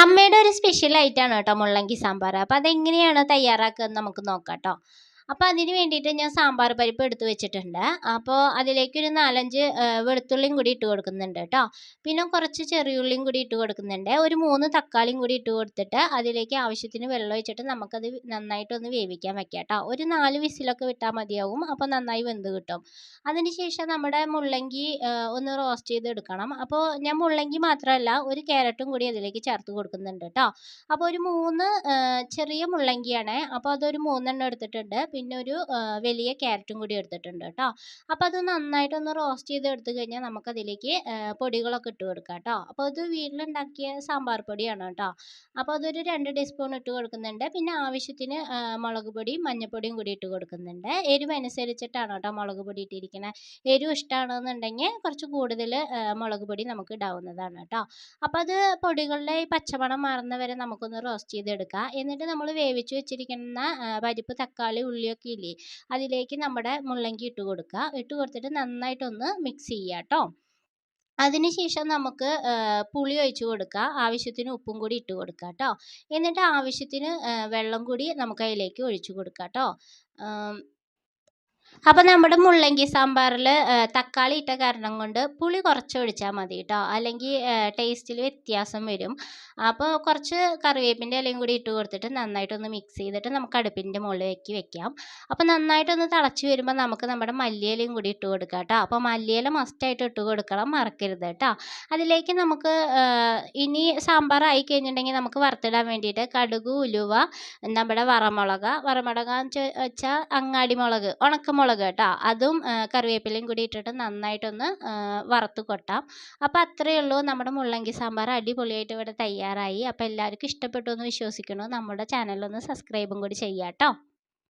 അമ്മയുടെ ഒരു സ്പെഷ്യൽ ഐറ്റമാണ് കേട്ടോ മുള്ളങ്കി സാമ്പാർ. അപ്പോൾ അതെങ്ങനെയാണ് തയ്യാറാക്കുക നമുക്ക് നോക്കാം കേട്ടോ. അപ്പോൾ അതിന് വേണ്ടിയിട്ട് ഞാൻ സാമ്പാർ പരിപ്പ് എടുത്ത് വെച്ചിട്ടുണ്ട്. അപ്പോൾ അതിലേക്ക് ഒരു നാലഞ്ച് വെളുത്തുള്ളിയും കൂടി ഇട്ട് കൊടുക്കുന്നുണ്ട് കേട്ടോ. പിന്നെ കുറച്ച് ചെറിയുള്ളിയും കൂടി ഇട്ട് കൊടുക്കുന്നുണ്ട്. ഒരു മൂന്ന് തക്കാളിയും കൂടി ഇട്ട് കൊടുത്തിട്ട് അതിലേക്ക് ആവശ്യത്തിന് വെള്ളം ഒഴിച്ചിട്ട് നമുക്കത് നന്നായിട്ടൊന്ന് വേവിക്കാൻ വെക്കാം കേട്ടോ. ഒരു നാല് വിസിലൊക്കെ വിട്ടാൽ മതിയാവും. അപ്പോൾ നന്നായി വെന്ത് കിട്ടും. അതിന് ശേഷം നമ്മുടെ മുള്ളങ്കി ഒന്ന് റോസ്റ്റ് ചെയ്ത് എടുക്കണം. അപ്പോൾ ഞാൻ മുള്ളങ്കി മാത്രമല്ല ഒരു ക്യാരറ്റും കൂടി അതിലേക്ക് ചേർത്ത് കൊടുക്കുന്നുണ്ട് കേട്ടോ. അപ്പോൾ ഒരു മൂന്ന് ചെറിയ മുള്ളങ്കിയാണ്. അപ്പോൾ അതൊരു മൂന്നെണ്ണം എടുത്തിട്ടുണ്ട്. പിന്നെ ഒരു വലിയ ക്യാരറ്റും കൂടി എടുത്തിട്ടുണ്ട് കേട്ടോ. അപ്പോൾ അത് നന്നായിട്ടൊന്ന് റോസ്റ്റ് ചെയ്ത് എടുത്തു കഴിഞ്ഞാൽ നമുക്കതിലേക്ക് പൊടികളൊക്കെ ഇട്ട് കൊടുക്കാം കേട്ടോ. അപ്പോൾ ഇത് വീട്ടിലുണ്ടാക്കിയ സാമ്പാർ പൊടിയാണ് കേട്ടോ. അപ്പോൾ അതൊരു രണ്ട് ടീസ്പൂൺ ഇട്ട് കൊടുക്കുന്നുണ്ട്. പിന്നെ ആവശ്യത്തിന് മുളക് പൊടിയും മഞ്ഞൾപ്പൊടിയും കൂടി ഇട്ട് കൊടുക്കുന്നുണ്ട്. എരിവ് അനുസരിച്ചിട്ടാണ് കേട്ടോ മുളക് പൊടി ഇട്ടിരിക്കുന്നത് എരിവ് ഇഷ്ടമാണെന്നുണ്ടെങ്കിൽ കുറച്ച് കൂടുതൽ മുളക് പൊടി നമുക്ക് ഇടാവുന്നതാണ് കേട്ടോ. അപ്പോൾ അത് പൊടികളുടെ ഈ പച്ചമണം മാറുന്നവരെ നമുക്കൊന്ന് റോസ്റ്റ് ചെയ്തെടുക്കാം. എന്നിട്ട് നമ്മൾ വേവിച്ച് വെച്ചിരിക്കുന്ന പരിപ്പ് തക്കാളി ഉള്ളിയൊക്കെ ഇല്ലേ? അതിലേക്ക് നമ്മുടെ മുള്ളങ്കി ഇട്ട് കൊടുക്കുക ഇട്ട് കൊടുത്തിട്ട് നന്നായിട്ടൊന്ന് മിക്സ് ചെയ്യുക കേട്ടോ അതിനുശേഷം നമുക്ക് പുളി ഒഴിച്ച് കൊടുക്കുക ആവശ്യത്തിന് ഉപ്പും കൂടി ഇട്ട് കൊടുക്കുക കേട്ടോ എന്നിട്ട് ആവശ്യത്തിന് വെള്ളം കൂടി നമുക്ക് അതിലേക്ക് ഒഴിച്ച് കൊടുക്കുക കേട്ടോ അപ്പോൾ നമ്മുടെ മുള്ളങ്കി സാമ്പാറിൽ തക്കാളി ഇട്ട കാരണം കൊണ്ട് പുളി കുറച്ച് ഒഴിച്ചാൽ മതി കേട്ടോ അല്ലെങ്കിൽ ടേസ്റ്റിൽ വ്യത്യാസം വരും. അപ്പോൾ കുറച്ച് കറിവേപ്പിന്റെ ഇലയും കൂടി ഇട്ട് കൊടുത്തിട്ട് നന്നായിട്ടൊന്ന് മിക്സ് ചെയ്തിട്ട് നമുക്ക് അടുപ്പിന്റെ മുകളിലേക്ക് വെക്കാം. അപ്പോൾ നന്നായിട്ടൊന്ന് തിളച്ച് വരുമ്പോൾ നമുക്ക് നമ്മുടെ മല്ലിയിലയും കൂടി ഇട്ട് കൊടുക്കാം കേട്ടോ അപ്പോൾ മല്ലിയില മസ്റ്റായിട്ട് ഇട്ട് കൊടുക്കണം മറക്കരുത് കേട്ടോ അതിലേക്ക് നമുക്ക് ഇനി സാമ്പാർ ആയി കഴിഞ്ഞിട്ടുണ്ടെങ്കിൽ നമുക്ക് വറുത്തിടാൻ വേണ്ടിയിട്ട് കടുക് ഉലുവ നമ്മുടെ വറമുളക്. വറമുളക് വെച്ചാൽ അങ്ങാടി മുളക് ഉണക്കമുളക് കേട്ടോ. അതും കറിവേപ്പിലയും കൂടി ഇട്ടിട്ട് നന്നായിട്ടൊന്ന് വറുത്ത് കൊട്ടാം. അപ്പോൾ അത്രയേ ഉള്ളൂ. നമ്മുടെ മുള്ളങ്കി സാമ്പാർ അടിപൊളിയായിട്ട് ഇവിടെ തയ്യാറായി. അപ്പോൾ എല്ലാവർക്കും ഇഷ്ടപ്പെട്ടു എന്ന് വിശ്വസിക്കുന്നു. നമ്മുടെ ചാനലൊന്ന് സബ്സ്ക്രൈബും കൂടി ചെയ്യാം കേട്ടോ.